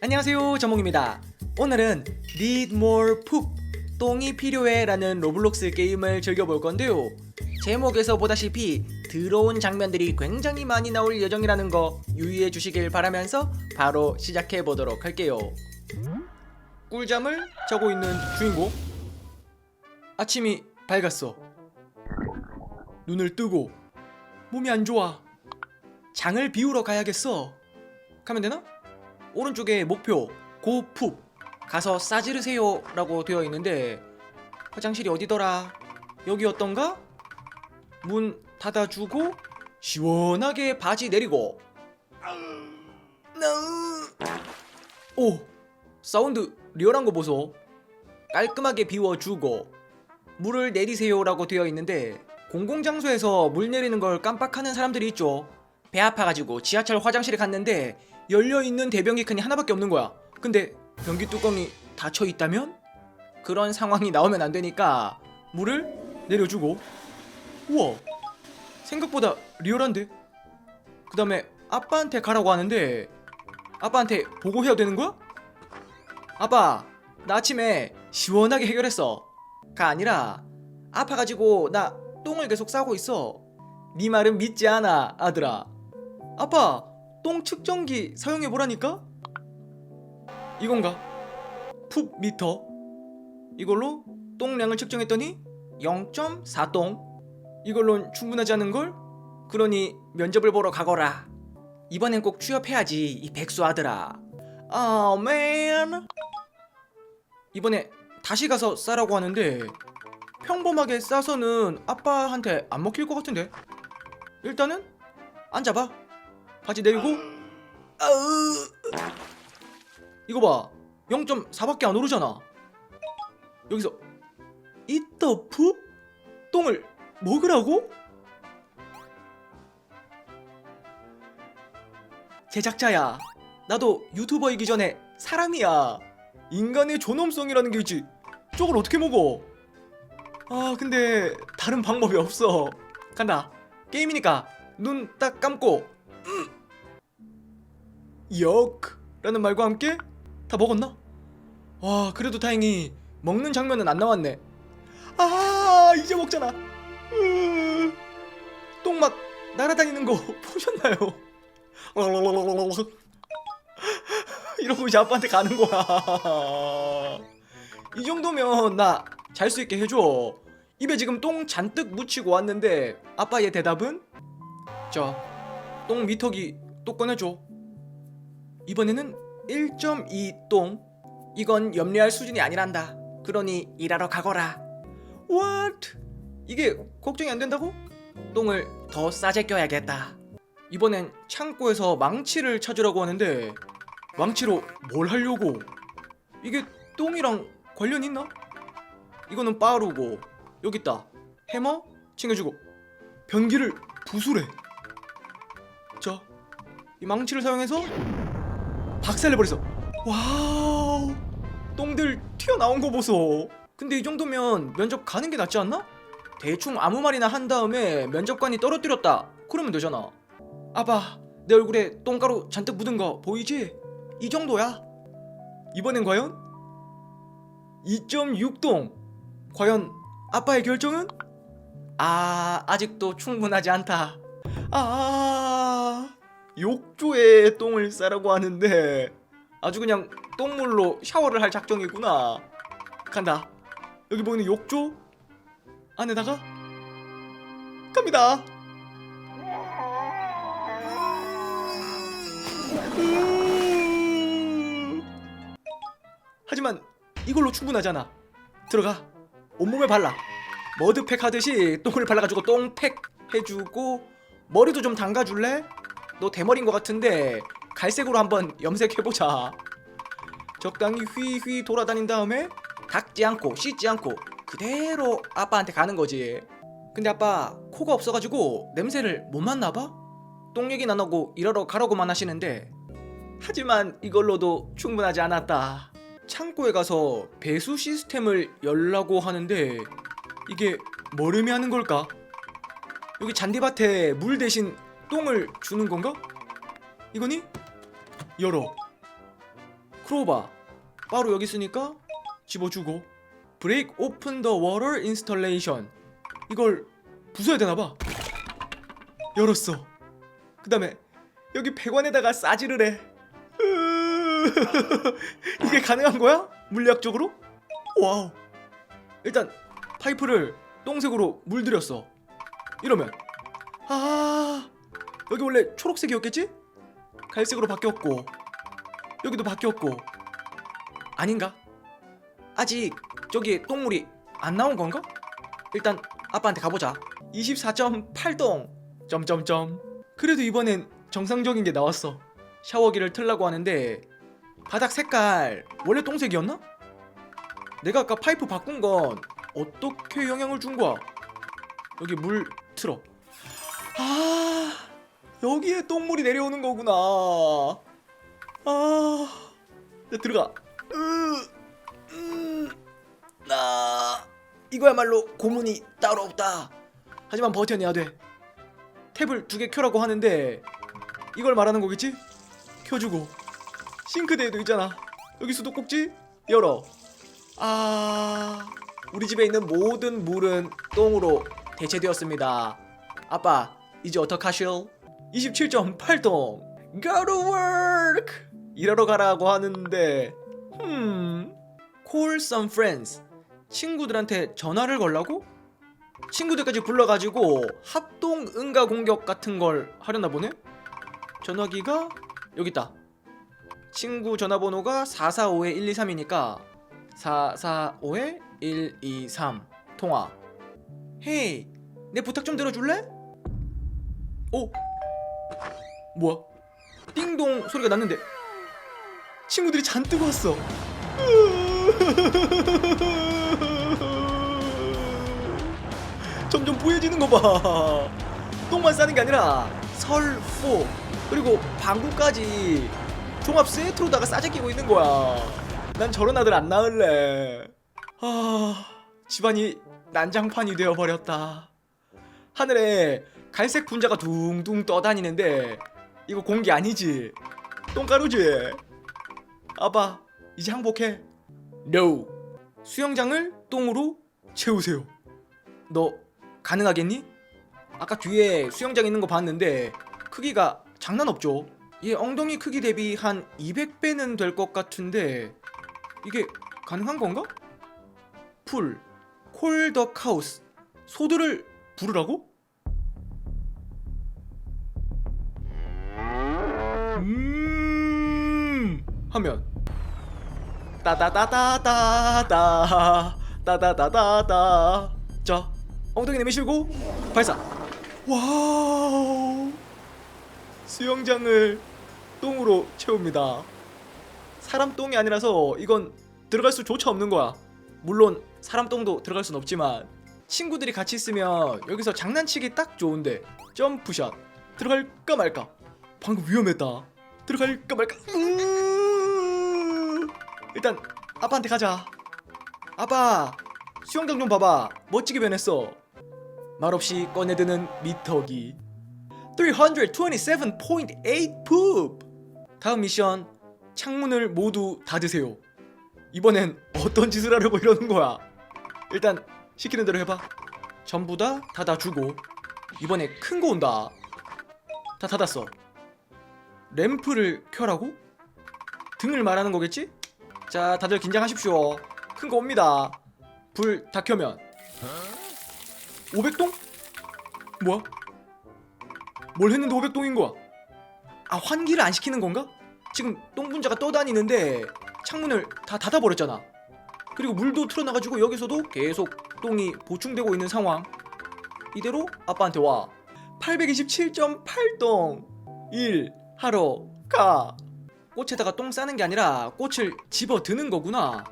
안녕하세요 정몽입니다. 오늘은 Need More Poop 똥이 필요해 라는 로블록스 게임을 즐겨볼 건데요. 제목에서 보다시피 더러운 장면들이 굉장히 많이 나올 예정이라는 거 유의해 주시길 바라면서 바로 시작해 보도록 할게요. 꿀잠을 자고 있는 주인공. 아침이 밝았어. 눈을 뜨고 몸이 안 좋아. 장을 비우러 가야겠어. 가면 되나? 오른쪽에 목표 고풋 가서 싸지르세요 라고 되어 있는데 화장실이 어디더라? 여기였던가? 문 닫아주고 시원하게 바지 내리고. 오 사운드 리얼한 거 보소. 깔끔하게 비워주고 물을 내리세요 라고 되어 있는데 공공장소에서 물 내리는 걸 깜빡하는 사람들이 있죠. 배 아파가지고 지하철 화장실에 갔는데 열려있는 대변기 칸이 하나밖에 없는 거야. 근데 변기 뚜껑이 닫혀 있다면? 그런 상황이 나오면 안 되니까 물을 내려주고. 우와 생각보다 리얼한데? 그 다음에 아빠한테 가라고 하는데 아빠한테 보고해야 되는 거야? 아빠 나 아침에 시원하게 해결했어. 가 아니라 아파가지고 나 똥을 계속 싸고 있어. 네 말은 믿지 않아 아들아. 아빠 똥 측정기 사용해 보라니까? 이건가? 풋 미터. 이걸로 똥량을 측정했더니 0.4똥 이걸론 충분하지 않은 걸? 그러니 면접을 보러 가거라. 이번엔 꼭 취업해야지 이 백수 아들아. 아맨 이번에 다시 가서 싸라고 하는데 평범하게 싸서는 아빠한테 안 먹힐 것 같은데. 일단은 앉아봐 바지 내리고? 아으 이거 봐. 0.4밖에 안 오르잖아. 여기서 이더 푸? 똥을 먹으라고? 제작자야 나도 유튜버이기 전에 사람이야. 인간의 존엄성이라는 게 있지. 저걸 어떻게 먹어? 아 근데 다른 방법이 없어. 간다. 게임이니까 눈 딱 감고 역 라는 말과 함께 다 먹었나? 와 그래도 다행히 먹는 장면은 안 나왔네 아 이제 먹잖아 똥 막 날아다니는 거 보셨나요? 이러고 이제 아빠한테 가는 거야 이 정도면 나 잘 수 있게 해줘 입에 지금 똥 잔뜩 묻히고 왔는데 아빠의 대답은 자, 똥 미터기 또 꺼내줘. 이번에는 1.2똥. 이건 염려할 수준이 아니란다. 그러니 일하러 가거라. What? 이게 걱정이 안 된다고? 똥을 더 싸게 껴야겠다. 이번엔 창고에서 망치를 찾으라고 하는데 망치로 뭘 하려고? 이게 똥이랑 관련 있나? 이거는 빠르고 여기 있다. 해머 챙겨주고 변기를 부수래. 자, 이 망치를 사용해서 박살내버렸어. 와우, 똥들 튀어나온 거 보소. 근데 이 정도면 면접 가는 게 낫지 않나? 대충 아무 말이나 한 다음에 면접관이 떨어뜨렸다. 그러면 되잖아. 아빠, 내 얼굴에 똥가루 잔뜩 묻은 거 보이지? 이 정도야. 이번엔 과연 2.6똥. 과연 아빠의 결정은? 아, 아직도 충분하지 않다. 아 욕조에 똥을 싸라고 하는데 아주 그냥 똥물로 샤워를 할 작정이구나. 간다. 여기 보이는 욕조 안에다가 갑니다. 음. 하지만 이걸로 충분하잖아. 들어가. 온몸에 발라. 머드팩 하듯이 똥을 발라가지고 똥팩 해주고 머리도 좀 담가줄래? 너 대머리인 것 같은데 갈색으로 한번 염색해보자 적당히 휘휘 돌아다닌 다음에 닦지 않고 씻지 않고 그대로 아빠한테 가는 거지 근데 아빠 코가 없어가지고 냄새를 못 맡나봐? 똥 얘기는 안 하고 일하러 가라고만 하시는데 하지만 이걸로도 충분하지 않았다 창고에 가서 배수 시스템을 열라고 하는데 이게 뭘 의미하는 걸까? 여기 잔디밭에 물 대신 똥을 주는 건가? 이거니? 열어 풀어봐 바로 여기 있으니까 집어주고 break open the water installation 이걸 부숴야 되나봐 열었어 그 다음에 여기 배관에다가 싸지를 해 이게 가능한 거야? 물리학적으로? 와우 일단 파이프를 똥색으로 물들였어 이러면 아 여기 원래 초록색이었겠지? 갈색으로 바뀌었고 여기도 바뀌었고 아닌가? 아직 저기 똥물이 안 나온 건가? 일단 아빠한테 가보자 24.8동 점점점 그래도 이번엔 정상적인 게 나왔어 샤워기를 틀라고 하는데 바닥 색깔 원래 똥색이었나? 내가 아까 파이프 바꾼 건 어떻게 영향을 준 거야? 여기 물 틀어 아 여기에 똥물이 내려오는 거구나. 아 자, 들어가. 으, 음, 나 이거야말로 고문이 따로 없다. 하지만 버텨내야 돼. 탭을 두 개 켜라고 하는데 이걸 말하는 거겠지? 켜주고. 싱크대에도 있잖아. 여기 수도꼭지 열어. 아 우리 집에 있는 모든 물은 똥으로 대체되었습니다. 아빠 이제 어떡하실? 27.8동 Go to work 일하러 가라고 하는데 음 Call some friends 친구들한테 전화를 걸라고? 친구들까지 불러가지고 합동 응가 공격 같은 걸 하려나 보네? 전화기가 여기 있다. 친구 전화번호가 445-123이니까 445-123 통화. 헤이, 내 부탁 좀 들어줄래? 오, 뭐야? 띵동 소리가 났는데 친구들이 잔뜩 왔어. 점점 보여지는 거 봐. 똥만 싸는 게 아니라 설포 그리고 방구까지 종합 세트로다가 싸게 끼고 있는 거야. 난 저런 아들 안 낳을래. 아, 집안이 난장판이 되어 버렸다. 하늘에 갈색 분자가 둥둥 떠다니는데 이거 공기 아니지? 똥가루지? 아빠, 이제 항복해. No. 수영장을 똥으로 채우세요. 너 가능하겠니? 아까 뒤에 수영장 있는 거 봤는데 크기가 장난 없죠. 얘 엉덩이 크기 대비 한 200배는 될 것 같은데 이게 가능한 건가? 풀, 콜더 카우스, 소들을 부르라고? 음. 하면 따다다다다다 따다다다다 자 엉덩이 내미시고 발사. 와우. 수영장을 똥으로 채웁니다. 사람 똥이 아니라서 이건 들어갈 수조차 없는 거야. 물론 사람 똥도 들어갈 순 없지만 친구들이 같이 있으면 여기서 장난치기 딱 좋은데 점프샷 들어갈까 말까. 방금 위험했다 들어갈까 말까? 으으으으. 일단 아빠한테 가자. 아빠 수영장 좀 봐봐. 멋지게 변했어. 말없이 꺼내드는 미터기. 327.8 poop. 다음 미션 창문을 모두 닫으세요. 이번엔 어떤 짓을 하려고 이러는 거야? 일단 시키는 대로 해봐. 전부 다 닫아주고. 이번에 큰 거 온다. 다 닫았어 램프를 켜라고? 등을 말하는 거겠지? 자 다들 긴장하십시오 큰 거 옵니다 불 다 켜면 500동? 뭐야? 뭘 했는데 500동인 거야? 아 환기를 안 시키는 건가? 지금 똥 분자가 떠다니는데 창문을 다 닫아버렸잖아 그리고 물도 틀어놔가지고 여기서도 계속 똥이 보충되고 있는 상황 이대로 아빠한테 와 827.8동 1 하러 가. 꽃에다가 똥 싸는 게 아니라 꽃을 집어 드는 거구나.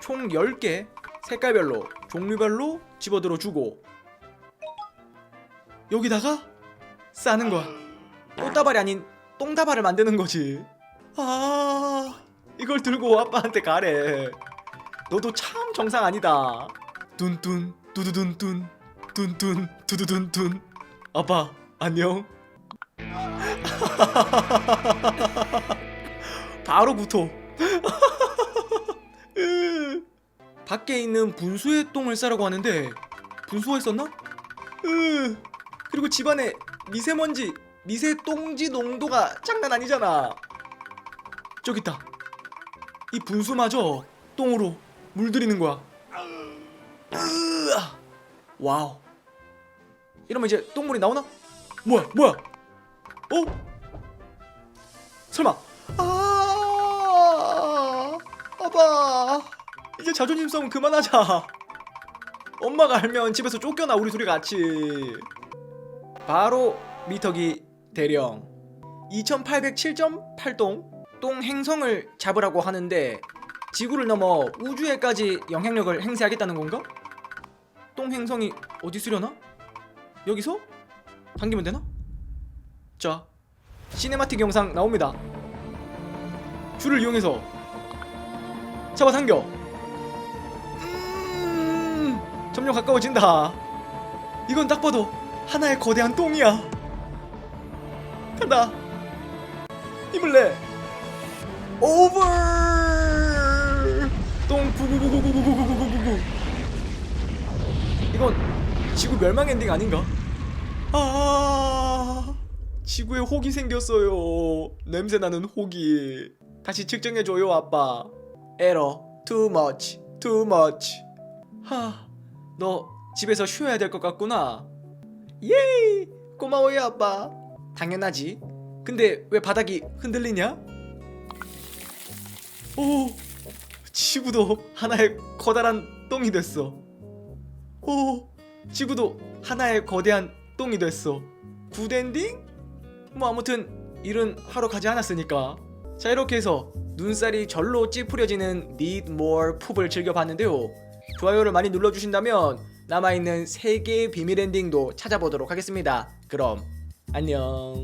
총 10개 색깔별로 종류별로 집어들어 주고. 여기다가 싸는 거야. 꽃다발이 아닌 똥다발을 만드는 거지. 아 이걸 들고 아빠한테 가래. 너도 참 정상 아니다. 뚠뚠 두두둔뚠 뚠뚠 두두둔뚠 아빠 안녕 바로 구토. 밖에 있는 분수의 똥을 싸라고 하는데 분수가 있었나? 으. 그리고 집안에 미세먼지 미세 똥지 농도가 장난 아니잖아. 저기 있다. 이 분수마저 똥으로 물들이는 거야. 와우. 이러면 이제 똥물이 나오나? 뭐야 뭐야? 어? 설마 아 아빠 이제 자존심 싸움 그만하자 엄마가 알면 집에서 쫓겨나 우리 둘이 같이 바로 미터기 대령 2807.8동 똥 행성을 잡으라고 하는데 지구를 넘어 우주에까지 영향력을 행사하겠다는 건가? 똥 행성이 어디 쓰려나? 여기서? 당기면 되나? 자 시네마틱 영상 나옵니다. 줄을 이용해서 잡아당겨. 음, 점점 가까워진다. 이건 딱 봐도 하나의 거대한 똥이야. 간다. 힘을 내. 오버 똥 구구구구구구구구구구구. 이건 지구 멸망 엔딩 아닌가? 아 지구에 혹이 생겼어요. 냄새 나는 혹이. 다시 측정해줘요 아빠. 에러 too much. Too much. 하 너 집에서 쉬어야 될 것 같구나. 예이 고마워요 아빠. 당연하지. 근데 왜 바닥이 흔들리냐? 오 지구도 하나의 커다란 똥이 됐어. 오 지구도 하나의 거대한 똥이 됐어. 굿엔딩? 뭐 아무튼 일은 하러 가지 않았으니까. 자 이렇게 해서 눈살이 절로 찌푸려지는 Need More 푹을 즐겨봤는데요. 좋아요를 많이 눌러주신다면 남아있는 3개의 비밀 엔딩도 찾아보도록 하겠습니다. 그럼 안녕